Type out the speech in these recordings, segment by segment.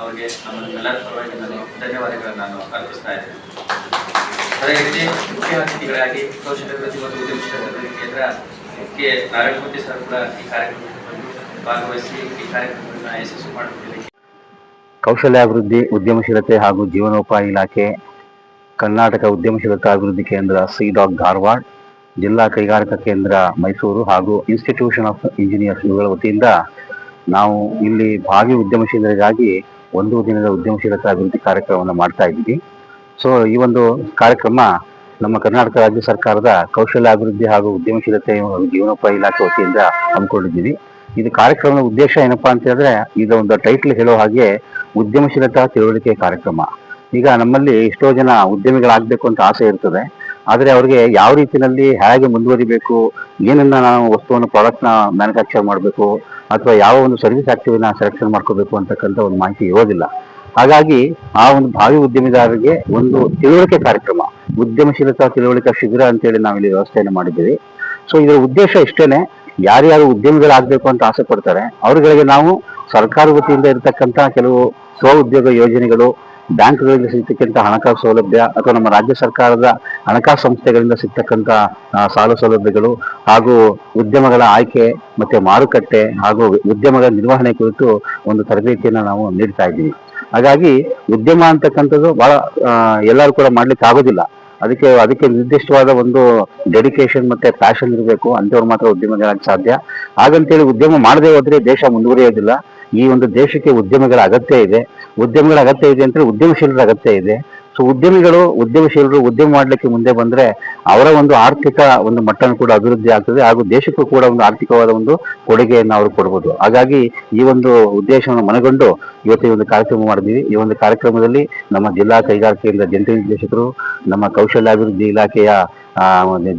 ಅವರಿಗೆ ನಮ್ಮನ್ನೆಲ್ಲ ಪರವಾಗಿ ನಾನು ಧನ್ಯವಾದಗಳನ್ನು ನಾನು ಅರ್ಪಿಸ್ತಾ ಇದ್ದೇನೆ. ಅದೇ ರೀತಿ ಮುಖ್ಯ ಅತಿಥಿಗಳಾಗಿ ಕೌಶಲ್ಯ ಪ್ರತಿಭಾ ಮತ್ತು ಉದ್ಯಮಶೀಲ ಕೇಂದ್ರ ಕೆ ನಾರಾಯಣಮೂರ್ತಿ ಸರ್ ಕೂಡ ಈ ಕಾರ್ಯಕ್ರಮದಲ್ಲಿ ಭಾಗವಹಿಸಿ ಈ ಕಾರ್ಯಕ್ರಮವನ್ನು ಯಶಸ್ಸು ಮಾಡುತ್ತಿದ್ದೇನೆ ಕೌಶಲ್ಯಾಭಿವೃದ್ಧಿ, ಉದ್ಯಮಶೀಲತೆ ಹಾಗೂ ಜೀವನೋಪಾಯ ಇಲಾಖೆ, ಕರ್ನಾಟಕ ಉದ್ಯಮಶೀಲತಾ ಅಭಿವೃದ್ಧಿ ಕೇಂದ್ರ ಸಿ ಡಾಕ್ ಧಾರವಾಡ, ಜಿಲ್ಲಾ ಕೈಗಾರಿಕಾ ಕೇಂದ್ರ ಮೈಸೂರು ಹಾಗೂ ಇನ್ಸ್ಟಿಟ್ಯೂಷನ್ ಆಫ್ ಇಂಜಿನಿಯರ್ಸ್ ಇವುಗಳ ವತಿಯಿಂದ ನಾವು ಇಲ್ಲಿ ಭಾವಿ ಉದ್ಯಮಶೀಲರಿಗಾಗಿ ಒಂದು ದಿನದ ಉದ್ಯಮಶೀಲತಾ ಅಭಿವೃದ್ಧಿ ಕಾರ್ಯಕ್ರಮವನ್ನು ಮಾಡ್ತಾ ಇದ್ದೀವಿ. ಸೊ ಈ ಒಂದು ಕಾರ್ಯಕ್ರಮ ನಮ್ಮ ಕರ್ನಾಟಕ ರಾಜ್ಯ ಸರ್ಕಾರದ ಕೌಶಲ್ಯ ಅಭಿವೃದ್ಧಿ ಹಾಗೂ ಉದ್ಯಮಶೀಲತೆ ಜೀವನೋಪಾಯ ಇಲಾಖೆ ವತಿಯಿಂದ ಹಮ್ಮಿಕೊಂಡಿದ್ದೀವಿ. ಇದು ಕಾರ್ಯಕ್ರಮದ ಉದ್ದೇಶ ಏನಪ್ಪಾ ಅಂತ ಹೇಳಿದ್ರೆ, ಇದು ಒಂದು ಟೈಟ್ಲ್ ಹೇಳೋ ಹಾಗೆ ಉದ್ಯಮಶೀಲತಾ ತಿಳುವಳಿಕೆ ಕಾರ್ಯಕ್ರಮ. ಈಗ ನಮ್ಮಲ್ಲಿ ಎಷ್ಟೋ ಜನ ಉದ್ಯಮಿಗಳಾಗಬೇಕು ಅಂತ ಆಸೆ ಇರ್ತದೆ. ಆದರೆ ಅವರಿಗೆ ಯಾವ ರೀತಿಯಲ್ಲಿ ಹೇಗೆ ಮುಂದುವರಿಬೇಕು ಏನನ್ನ ನಾವು ವಸ್ತುವನ್ನು ಪ್ರಾಡಕ್ಟ್ನ ಮ್ಯಾನುಫ್ಯಾಕ್ಚರ್ ಮಾಡಬೇಕು ಅಥವಾ ಯಾವ ಒಂದು ಸರ್ವಿಸ್ ಆಕ್ಟಿವಿನ ಸೆಲೆಕ್ಷನ್ ಮಾಡ್ಕೋಬೇಕು ಅಂತಕ್ಕಂಥ ಒಂದು ಮಾಹಿತಿ ಇರೋದಿಲ್ಲ. ಹಾಗಾಗಿ ಆ ಒಂದು ಭಾವಿ ಉದ್ಯಮಿದಾರರಿಗೆ ಒಂದು ತಿಳುವಳಿಕೆ ಕಾರ್ಯಕ್ರಮ, ಉದ್ಯಮಶೀಲತಾ ತಿಳುವಳಿಕೆ ಶಿಬಿರ ಅಂತೇಳಿ ನಾವಿಲ್ಲಿ ವ್ಯವಸ್ಥೆಯನ್ನು ಮಾಡಿದ್ದೀವಿ. ಸೊ ಇದರ ಉದ್ದೇಶ ಇಷ್ಟೇನೆ, ಯಾರ್ಯಾರು ಉದ್ಯಮಿಗಳಾಗಬೇಕು ಅಂತ ಆಸೆ ಪಡ್ತಾರೆ, ಅವರುಗಳಿಗೆ ನಾವು ಸರ್ಕಾರ ವತಿಯಿಂದ ಇರತಕ್ಕಂಥ ಕೆಲವು ಸ್ವ ಉದ್ಯೋಗ ಯೋಜನೆಗಳು ಬ್ಯಾಂಕ್ಗಳಲ್ಲಿ ಸಿಗ್ತಕ್ಕಂಥ ಹಣಕಾಸು ಸೌಲಭ್ಯ ಅಥವಾ ನಮ್ಮ ರಾಜ್ಯ ಸರ್ಕಾರದ ಹಣಕಾಸು ಸಂಸ್ಥೆಗಳಿಂದ ಸಿಗ್ತಕ್ಕಂಥ ಸಾಲ ಸೌಲಭ್ಯಗಳು ಹಾಗೂ ಉದ್ಯಮಗಳ ಆಯ್ಕೆ ಮತ್ತೆ ಮಾರುಕಟ್ಟೆ ಹಾಗೂ ಉದ್ಯಮಗಳ ನಿರ್ವಹಣೆ ಕುರಿತು ಒಂದು ತರಬೇತಿಯನ್ನು ನಾವು ನೀಡ್ತಾ ಇದ್ದೀವಿ. ಹಾಗಾಗಿ ಉದ್ಯಮ ಅಂತಕ್ಕಂಥದ್ದು ಬಹಳ ಎಲ್ಲರೂ ಕೂಡ ಮಾಡ್ಲಿಕ್ಕೆ ಆಗೋದಿಲ್ಲ. ಅದಕ್ಕೆ ಅದಕ್ಕೆ ನಿರ್ದಿಷ್ಟವಾದ ಒಂದು ಡೆಡಿಕೇಶನ್ ಮತ್ತೆ ಪ್ಯಾಷನ್ ಇರಬೇಕು ಅಂತವ್ರು ಮಾತ್ರ ಉದ್ಯಮಗಳಾಗಿ ಸಾಧ್ಯ. ಹಾಗಂತೇಳಿ ಉದ್ಯಮ ಮಾಡದೇ ಹೋದ್ರೆ ದೇಶ ಮುಂದುವರಿಯೋದಿಲ್ಲ. ಈ ಒಂದು ದೇಶಕ್ಕೆ ಉದ್ಯಮಿಗಳ ಅಗತ್ಯ ಇದೆ. ಉದ್ಯಮಿಗಳ ಅಗತ್ಯ ಇದೆ ಅಂತ ಉದ್ಯಮಶೀಲರ ಅಗತ್ಯ ಇದೆ. ಸೊ ಉದ್ಯಮಿಗಳು, ಉದ್ಯಮಶೀಲರು ಉದ್ಯಮ ಮಾಡಲಿಕ್ಕೆ ಮುಂದೆ ಬಂದ್ರೆ ಅವರ ಒಂದು ಆರ್ಥಿಕ ಒಂದು ಮಟ್ಟನ ಕೂಡ ಅಭಿವೃದ್ಧಿ ಆಗ್ತದೆ ಹಾಗೂ ದೇಶಕ್ಕೂ ಕೂಡ ಒಂದು ಆರ್ಥಿಕವಾದ ಒಂದು ಕೊಡುಗೆಯನ್ನು ಅವರು ಕೊಡ್ಬೋದು. ಹಾಗಾಗಿ ಈ ಒಂದು ಉದ್ದೇಶವನ್ನು ಮನಗೊಂಡು ಇವತ್ತು ಈ ಒಂದು ಕಾರ್ಯಕ್ರಮ ಮಾಡಿದ್ದೀವಿ. ಈ ಒಂದು ಕಾರ್ಯಕ್ರಮದಲ್ಲಿ ನಮ್ಮ ಜಿಲ್ಲಾ ಕೈಗಾರಿಕೆಯಿಂದ ಜಂಟಿ ನಿರ್ದೇಶಕರು, ನಮ್ಮ ಕೌಶಲ್ಯಾಭಿವೃದ್ಧಿ ಇಲಾಖೆಯ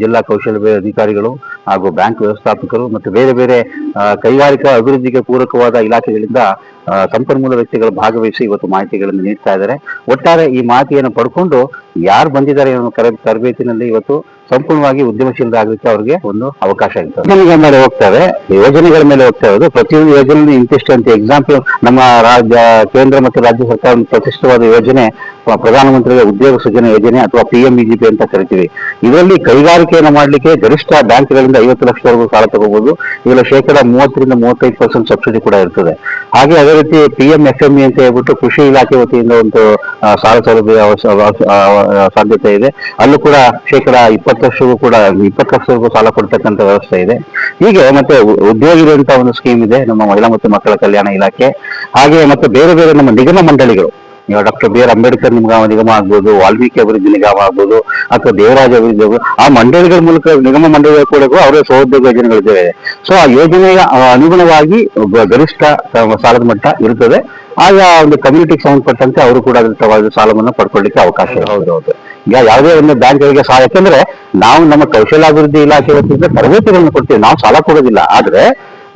ಜಿಲ್ಲಾ ಕೌಶಲ್ಯ ಅಧಿಕಾರಿಗಳು ಹಾಗೂ ಬ್ಯಾಂಕ್ ವ್ಯವಸ್ಥಾಪಕರು ಮತ್ತು ಬೇರೆ ಬೇರೆ ಕೈಗಾರಿಕಾ ಅಭಿವೃದ್ಧಿಗೆ ಪೂರಕವಾದ ಇಲಾಖೆಗಳಿಂದ ಸಂಪನ್ಮೂಲ ವ್ಯಕ್ತಿಗಳು ಭಾಗವಹಿಸಿ ಇವತ್ತು ಮಾಹಿತಿಗಳನ್ನು ನೀಡ್ತಾ ಇದ್ದಾರೆ. ಒಟ್ಟಾರೆ ಈ ಮಾಹಿತಿಯನ್ನು ಪಡ್ಕೊಂಡು ಯಾರು ಬಂದಿದ್ದಾರೆ ಅನ್ನೋ ತರಬೇತಿನಲ್ಲಿ ಇವತ್ತು ಸಂಪೂರ್ಣವಾಗಿ ಉದ್ಯಮಶೀಲರಾಗಲಿಕ್ಕೆ ಅವರಿಗೆ ಒಂದು ಅವಕಾಶ ಇರ್ತದೆ ಯೋಜನೆಗಳ ಮೇಲೆ ಹೋಗ್ತವೆ. ಯೋಜನೆಗಳ ಮೇಲೆ ಹೋಗ್ತಾ ಇರೋದು ಪ್ರತಿಯೊಂದು ಯೋಜನೆ ಇಂತಿಷ್ಟು ಅಂತ ಎಕ್ಸಾಂಪಲ್ ನಮ್ಮ ರಾಜ್ಯ, ಕೇಂದ್ರ ಮತ್ತು ರಾಜ್ಯ ಸರ್ಕಾರ ಪ್ರತಿಷ್ಠವಾದ ಯೋಜನೆ ಪ್ರಧಾನಮಂತ್ರಿ ಪ್ರಧಾನಮಂತ್ರಿಗಳ ಉದ್ಯೋಗ ಸೃಜನೆ ಯೋಜನೆ ಅಥವಾ ಪಿಎಂ ಬಿಜೆಪಿ ಅಂತ ಕರಿತೀವಿ. ಇದರಲ್ಲಿ ಕೈಗಾರಿಕೆಯನ್ನು ಮಾಡಲಿಕ್ಕೆ ಗರಿಷ್ಠ ಬ್ಯಾಂಕ್ಗಳಿಂದ ಐವತ್ತು ಲಕ್ಷವರೆಗೂ ಸಾಲ ತಗೋಬಹುದು ಇದರಲ್ಲಿ ಶೇಕಡಾ ಮೂವತ್ತರಿಂದ ಮೂವತ್ತೈದು ಪರ್ಸೆಂಟ್ ಸಬ್ಸಿಡಿ ಕೂಡ ಇರ್ತದೆ. ಹಾಗೆ ಅದೇ ರೀತಿ P M F M E ಅಂತ ಹೇಳ್ಬಿಟ್ಟು ಕೃಷಿ ಇಲಾಖೆ ವತಿಯಿಂದ ಒಂದು ಸಾಲ ಸೌಲಭ್ಯ ಸಾಧ್ಯತೆ ಇದೆ. ಅಲ್ಲೂ ಕೂಡ ಶೇಕಡ ಇಪ್ಪತ್ತು ವರ್ಷಗೂ ಕೂಡ, ಇಪ್ಪತ್ತು ಲಕ್ಷವರೆಗೂ ಸಾಲ ಕೊಡ್ತಕ್ಕಂಥ ವ್ಯವಸ್ಥೆ ಇದೆ. ಹೀಗೆ ಮತ್ತೆ ಉ- ಉದ್ಯೋಗಿರು ಅಂತ ಒಂದು ಸ್ಕೀಮ್ ಇದೆ ನಮ್ಮ ಮಹಿಳಾ ಮತ್ತು ಮಕ್ಕಳ ಕಲ್ಯಾಣ ಇಲಾಖೆ. ಹಾಗೆ ಮತ್ತೆ ಬೇರೆ ಬೇರೆ ನಮ್ಮ ನಿಗಮ ಮಂಡಳಿಗಳು ಇವಾಗ ಡಾಕ್ಟರ್ ಬಿ ಆರ್ ಅಂಬೇಡ್ಕರ್ ನಿಗಮ ನಿಗಮ ಆಗ್ಬೋದು ವಾಲ್ಮೀಕಿ ಅಭಿವೃದ್ಧಿ ನಿಗಮ ಆಗ್ಬೋದು ಅಥವಾ ದೇವರಾಜ ಅಭಿವೃದ್ಧಿ ಆ ಮಂಡಳಿಗಳ ಮೂಲಕ ನಿಗಮ ಮಂಡಳಿಗಳ ಕೂಡ ಅವರ ಸಹೋದ್ಯೋಗ ಯೋಜನೆಗಳಿದ್ದಾವೆ ಸೊ ಆ ಯೋಜನೆಯ ಅನುಗುಣವಾಗಿ ಗರಿಷ್ಠ ಸಾಲದ ಮಟ್ಟ ಇರುತ್ತದೆ ಆಗ ಒಂದು ಕಮ್ಯುನಿಟಿಗೆ ಸಂಬಂಧಪಟ್ಟಂತೆ ಅವರು ಕೂಡ ಅದರ ಸಾಲವನ್ನು ಪಡ್ಕೊಳ್ಳಿಕ್ಕೆ ಅವಕಾಶ ಇದೆ. ಹೌದು. ಈಗ ಯಾವುದೇ ಒಂದು ಬ್ಯಾಂಕ್ಗಳಿಗೆ ಸಾಲ ಯಾಕಂದ್ರೆ ನಾವು ನಮ್ಮ ಕೌಶಲ್ಯಾಭಿವೃದ್ಧಿ ಇಲಾಖೆ ವತಿಯಿಂದ ತರಬೇತಿಗಳನ್ನು ಕೊಡ್ತೀವಿ. ನಾವು ಸಾಲ ಕೊಡೋದಿಲ್ಲ. ಆದ್ರೆ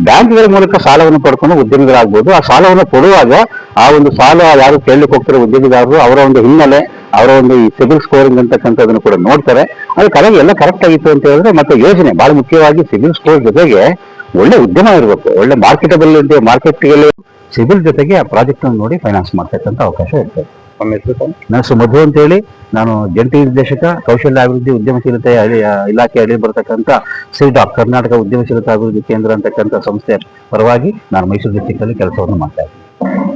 ಬ್ಯಾಂಕ್ಗಳ ಮೂಲಕ ಸಾಲವನ್ನು ಪಡ್ಕೊಂಡು ಉದ್ಯಮಿಗಳಾಗ್ಬೋದು. ಆ ಸಾಲವನ್ನು ಕೊಡುವಾಗ ಆ ಒಂದು ಸಾಲ ಯಾರು ಕೇಳಲಿಕ್ಕೆ ಹೋಗ್ತಾರೆ ಉದ್ಯೋಗಿದಾರರು ಅವರ ಒಂದು ಹಿನ್ನೆಲೆ, ಅವರ ಒಂದು ಈ ಸಿಬಿಲ್ ಸ್ಕೋರಿಂಗ್ ಅಂತಕ್ಕಂಥದ್ದನ್ನು ಕೂಡ ನೋಡ್ತಾರೆ. ಅದು ಕರೆಕ್ಟ್ ಎಲ್ಲ ಕರೆಕ್ಟ್ ಆಗಿತ್ತು ಅಂತ ಹೇಳಿದ್ರೆ ಮತ್ತೆ ಯೋಜನೆ ಬಹಳ ಮುಖ್ಯವಾಗಿ ಸಿಬಿಲ್ ಸ್ಕೋರ್ ಜೊತೆಗೆ ಒಳ್ಳೆ ಉದ್ಯಮ ಇರಬೇಕು, ಒಳ್ಳೆ ಮಾರ್ಕೆಟಬಲ್ ಇದೆ ಮಾರ್ಕೆಟ್ಗೆ ಸಿಬಿಲ್ ಜೊತೆಗೆ ಆ ಪ್ರಾಜೆಕ್ಟ್ ನೋಡಿ ಫೈನಾನ್ಸ್ ಮಾಡ್ತಕ್ಕಂಥ ಅವಕಾಶ ಇರ್ತದೆ. ನಮ್ಮ ಹೆಸರು ನನ್ನ ಹೆಸರು ಮಧು ಅಂತ ಹೇಳಿ ನಾನು ಜಂಟಿ ನಿರ್ದೇಶಕ, ಕೌಶಲ್ಯ ಅಭಿವೃದ್ಧಿ, ಉದ್ಯಮಶೀಲತೆ ಇಲಾಖೆ ಅಡಿ ಬರತಕ್ಕಂಥ ಸಿಡಾಕ್ ಕರ್ನಾಟಕ ಉದ್ಯಮಶೀಲತಾ ಅಭಿವೃದ್ಧಿ ಕೇಂದ್ರ ಅಂತಕ್ಕಂಥ ಸಂಸ್ಥೆ ಪರವಾಗಿ ನಾನು ಮೈಸೂರು ಡಿಸ್ಟಿಕ್ ಅಲ್ಲಿ ಕೆಲಸವನ್ನು ಮಾಡ್ತಾ ಇದ್ದೀನಿ.